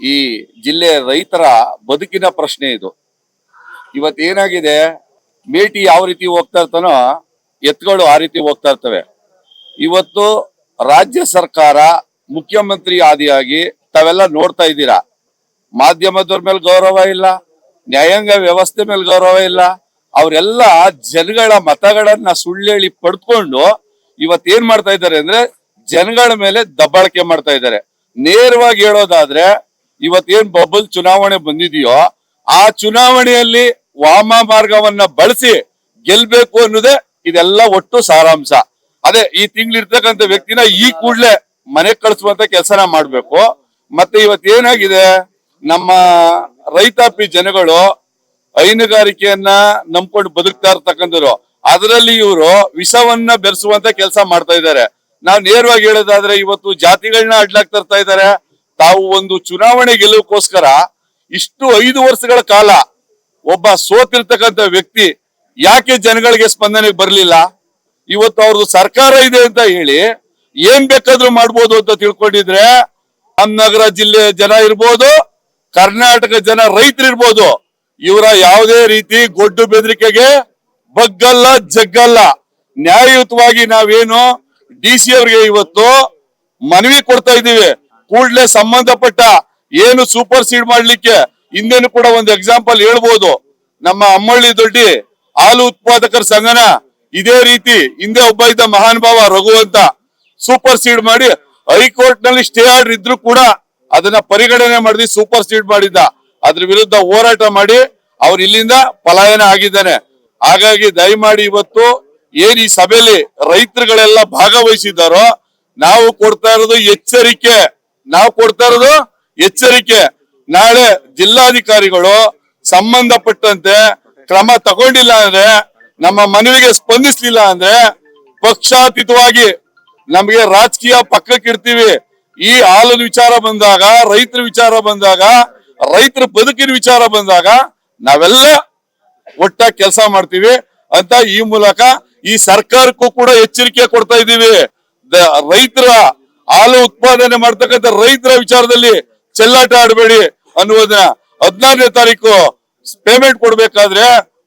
ಈ ಜಿಲ್ಲೆಯ ರೈತರ ಬದುಕಿನ ಪ್ರಶ್ನೆ ಇದು. ಇವತ್ತೇನಾಗಿದೆ ಮೇಟಿ ಯಾವ ರೀತಿ ಹೋಗ್ತಾ ಇರ್ತಾನೋ ಎತ್ತುಗಳು ಆ ರೀತಿ ಹೋಗ್ತಾ ಇರ್ತವೆ. ಇವತ್ತು ರಾಜ್ಯ ಸರ್ಕಾರ ಮುಖ್ಯಮಂತ್ರಿ ಆದಿಯಾಗಿ ತಾವೆಲ್ಲ ನೋಡ್ತಾ ಇದ್ದೀರಾ? ಮಾಧ್ಯಮದವ್ರ ಮೇಲೆ ಗೌರವ ಇಲ್ಲ, ನ್ಯಾಯಾಂಗ ವ್ಯವಸ್ಥೆ ಮೇಲೆ ಗೌರವ ಇಲ್ಲ. ಅವರೆಲ್ಲ ಜನಗಳ ಮತಗಳನ್ನ ಸುಳ್ಳೇಳಿ ಪಡ್ಕೊಂಡು ಇವತ್ತೇನ್ ಮಾಡ್ತಾ ಇದ್ದಾರೆ ಅಂದ್ರೆ ಜನಗಳ ಮೇಲೆ ದಬ್ಬಾಳಿಕೆ ಮಾಡ್ತಾ ಇದ್ದಾರೆ. ನೇರವಾಗಿ ಹೇಳೋದಾದ್ರೆ ಇವತ್ತೇನ್ ಬಬಲ್ ಚುನಾವಣೆ ಬಂದಿದೆಯೋ, ಆ ಚುನಾವಣೆಯಲ್ಲಿ ವಾಮ ಮಾರ್ಗವನ್ನ ಬಳಸಿ ಗೆಲ್ಬೇಕು ಅನ್ನೋದೇ ಇದೆಲ್ಲ ಒಟ್ಟು ಸಾರಾಂಶ. ಅದೇ, ಈ ತಿಂಗಳಿರ್ತಕ್ಕಂಥ ವ್ಯಕ್ತಿನ ಈ ಕೂಡ್ಲೆ ಮನೆ ಕಳಿಸುವಂತ ಕೆಲಸನ ಮಾಡ್ಬೇಕು. ಮತ್ತೆ ಇವತ್ತೇನಾಗಿದೆ? ನಮ್ಮ ರೈತಾಪಿ ಜನಗಳು ಹೈನುಗಾರಿಕೆಯನ್ನ ನಂಬ್ಕೊಂಡು ಬದುಕ್ತಾ ಇರ್ತಕ್ಕಂಥವ್ರು. ಅದರಲ್ಲಿ ಇವರು ವಿಷವನ್ನ ಬೆರೆಸುವಂತ ಕೆಲಸ ಮಾಡ್ತಾ ಇದ್ದಾರೆ. ನಾವು ನೇರವಾಗಿ ಹೇಳೋದಾದ್ರೆ, ಇವತ್ತು ಜಾತಿಗಳನ್ನ ಅಡ್ಲಾಕ್ ತರ್ತಾ ಇದ್ದಾರೆ. ತಾವು ಒಂದು ಚುನಾವಣೆ ಗೆಲುವಕ್ಕೋಸ್ಕರ ಇಷ್ಟು ಐದು ವರ್ಷಗಳ ಕಾಲ ಒಬ್ಬ ಸೋತಿರ್ತಕ್ಕಂಥ ವ್ಯಕ್ತಿ ಯಾಕೆ ಜನಗಳಿಗೆ ಸ್ಪಂದನೆಗೆ ಬರಲಿಲ್ಲ? ಇವತ್ತು ಅವ್ರದ್ದು ಸರ್ಕಾರ ಇದೆ ಅಂತ ಹೇಳಿ ಏನ್ ಬೇಕಾದ್ರೂ ಮಾಡ್ಬೋದು ಅಂತ ತಿಳ್ಕೊಂಡಿದ್ರೆ ರಾಮನಗರ ಜಿಲ್ಲೆಯ ಜನ ಇರ್ಬೋದು, ಕರ್ನಾಟಕ ಜನ ರೈತರು ಇರ್ಬೋದು ಇವರ ಯಾವುದೇ ರೀತಿ ಗೊಡ್ಡು ಬೆದರಿಕೆಗೆ ಬಗ್ಗಲ್ಲ, ಜಗ್ಗಲ್ಲ. ನ್ಯಾಯಯುತವಾಗಿ ನಾವೇನು ಡಿ ಸಿ ಅವರಿಗೆ ಇವತ್ತು ಮನವಿ ಕೊಡ್ತಾ ಇದ್ದೀವಿ. ಕೂಡಲೇ ಸಂಬಂಧಪಟ್ಟ ಏನು ಸೂಪರ್ ಸೀಡ್ ಮಾಡ್ಲಿಕ್ಕೆ ಇನ್ನೇನು ಕೂಡ ಒಂದು ಎಕ್ಸಾಂಪಲ್ ಹೇಳ್ಬೋದು. ನಮ್ಮ ಅಮ್ಮಳ್ಳಿ ದೊಡ್ಡಿ ಹಾಲು ಉತ್ಪಾದಕರ ಸಂಘನ ಇದೇ ರೀತಿ ಹಿಂದೆ ಒಬ್ಬ ಇದ್ದ ಮಹಾನುಭಾವ ರಘು ಅಂತ ಸೂಪರ್ ಸೀಡ್ ಮಾಡಿ ಹೈಕೋರ್ಟ್ನಲ್ಲಿ ಸ್ಟೇ ಆರ್ಡರ್ ಇದ್ರು ಕೂಡ ಅದನ್ನ ಪರಿಗಣನೆ ಮಾಡಿ ಸೂಪರ್ ಸೀಡ್ ಮಾಡಿದ್ದ. ಅದ್ರ ವಿರುದ್ಧ ಹೋರಾಟ ಮಾಡಿ ಅವ್ರು ಇಲ್ಲಿಂದ ಪಲಾಯನ ಆಗಿದ್ದಾನೆ. ಹಾಗಾಗಿ ದಯಮಾಡಿ ಇವತ್ತು ಏನ್ ಈ ಸಭೆಯಲ್ಲಿ ರೈತರುಗಳೆಲ್ಲ ಭಾಗವಹಿಸಿದ್ದಾರೋ ನಾವು ಕೊಡ್ತಾ ಇರೋದು ಎಚ್ಚರಿಕೆ. ನಾವು ಕೊಡ್ತಾ ಇರೋದು ಎಚ್ಚರಿಕೆ. ನಾಳೆ ಜಿಲ್ಲಾಧಿಕಾರಿಗಳು ಸಂಬಂಧಪಟ್ಟಂತೆ ಕ್ರಮ ತಗೊಂಡಿಲ್ಲ ಅಂದ್ರೆ ನಮ್ಮ ಮನವಿಗೆ ಸ್ಪಂದಿಸ್ಲಿಲ್ಲ ಅಂದ್ರೆ ಪಕ್ಷಾತೀತವಾಗಿ ನಮಗೆ ರಾಜಕೀಯ ಪಕ್ಕಕ್ಕೆ ಇಡ್ತೀವಿ ಈ ಹಾಲಿನ ವಿಚಾರ ಬಂದಾಗ, ರೈತರ ವಿಚಾರ ಬಂದಾಗ, ರೈತರ ಬದುಕಿನ ವಿಚಾರ ಬಂದಾಗ ನಾವೆಲ್ಲ ಒಟ್ಟಾಗಿ ಕೆಲಸ ಮಾಡ್ತೀವಿ. ಅಂತ ಈ ಮೂಲಕ ಈ ಸರ್ಕಾರಕ್ಕೂ ಕೂಡ ಎಚ್ಚರಿಕೆ ಕೊಡ್ತಾ ಇದ್ದೀವಿ. ರೈತರ ಹಾಲು ಉತ್ಪಾದನೆ ಮಾಡ್ತಕ್ಕಂಥ ರೈತರ ವಿಚಾರದಲ್ಲಿ ಚೆಲ್ಲಾಟ ಆಡಬೇಡಿ ಅನ್ನುವುದನ್ನ ಹದಿನಾರನೇ ತಾರೀಕು ಪೇಮೆಂಟ್ ಕೊಡ್ಬೇಕಾದ್ರೆ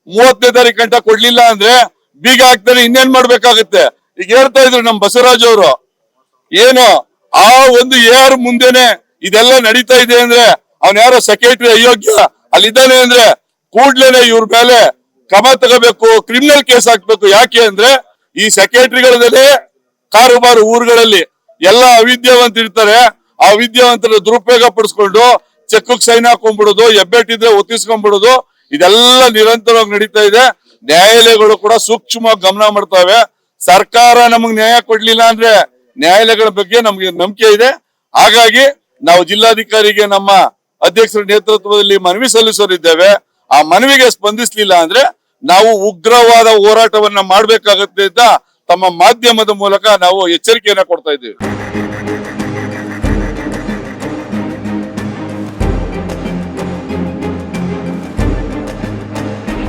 ಮೂವತ್ತನೇ ತಾರೀಕು ಗಂಟ ಕೊಡ್ಲಿಲ್ಲ ಅಂದ್ರೆ ಬೀಗ ಹಾಕ್ತಾರೆ ಇನ್ನೇನ್ ಮಾಡ್ಬೇಕಾಗತ್ತೆ? ಈಗ ಹೇಳ್ತಾ ಇದ್ರು ನಮ್ ಬಸವರಾಜ್ ಅವರು, ಏನು ಆ ಒಂದು ಯಾರು ಮುಂದೆನೆ ಇದೆಲ್ಲ ನಡೀತಾ ಇದೆ ಅಂದ್ರೆ ಅವನ್ ಯಾರೋ ಸೆಕ್ರೆಟರಿ ಅಯೋಗ್ಯ ಅಲ್ಲಿದ್ದಾನೆ ಅಂದ್ರೆ ಕೂಡ್ಲೇನೆ ಇವ್ರ ಮೇಲೆ ಕ್ರಮ ತಗೋಬೇಕು ಕ್ರಿಮಿನಲ್ ಕೇಸ್ ಹಾಕ್ಬೇಕು. ಯಾಕೆ ಅಂದ್ರೆ ಈ ಸೆಕ್ರೆಟರಿಗಳಲ್ಲಿ ಕಾರುಬಾರು ಊರುಗಳಲ್ಲಿ ಎಲ್ಲ ಅವಿದ್ಯಾವಂತ ಇರ್ತಾರೆ ಆ ವಿದ್ಯಾವಂತರ ದುರುಪಯೋಗ ಪಡಿಸ್ಕೊಂಡು ಚೆಕ್ ಸೈನ್ ಹಾಕೊಂಡ್ಬಿಡೋದು ಎಬ್ಬೆಟ್ಟಿದ್ರೆ ಒತ್ತಿಸ್ಕೊಂಡ್ಬಿಡೋದು, ಇದೆಲ್ಲ ನಿರಂತರವಾಗಿ ನಡೀತಾ ಇದೆ. ನ್ಯಾಯಾಲಯಗಳು ಕೂಡ ಸೂಕ್ಷ್ಮವಾಗಿ ಗಮನ ಮಾಡ್ತಾವೆ. ಸರ್ಕಾರ ನಮಗ್ ನ್ಯಾಯ ಕೊಡ್ಲಿಲ್ಲ ಅಂದ್ರೆ ನ್ಯಾಯಾಲಯಗಳ ಬಗ್ಗೆ ನಮ್ಗೆ ನಂಬಿಕೆ ಇದೆ. ಹಾಗಾಗಿ ನಾವು ಜಿಲ್ಲಾಧಿಕಾರಿಗೆ ನಮ್ಮ ಅಧ್ಯಕ್ಷರ ನೇತೃತ್ವದಲ್ಲಿ ಮನವಿ ಸಲ್ಲಿಸೋರಿದ್ದೇವೆ. ಆ ಮನವಿಗೆ ಸ್ಪಂದಿಸ್ಲಿಲ್ಲ ಅಂದ್ರೆ ನಾವು ಉಗ್ರವಾದ ಹೋರಾಟವನ್ನ ಮಾಡ್ಬೇಕಾಗತ್ತೆ ಅಂತ ತಮ್ಮ ಮಾಧ್ಯಮದ ಮೂಲಕ ನಾವು ಎಚ್ಚರಿಕೆಯನ್ನ ಕೊಡ್ತಾ ಇದ್ದೀವಿ.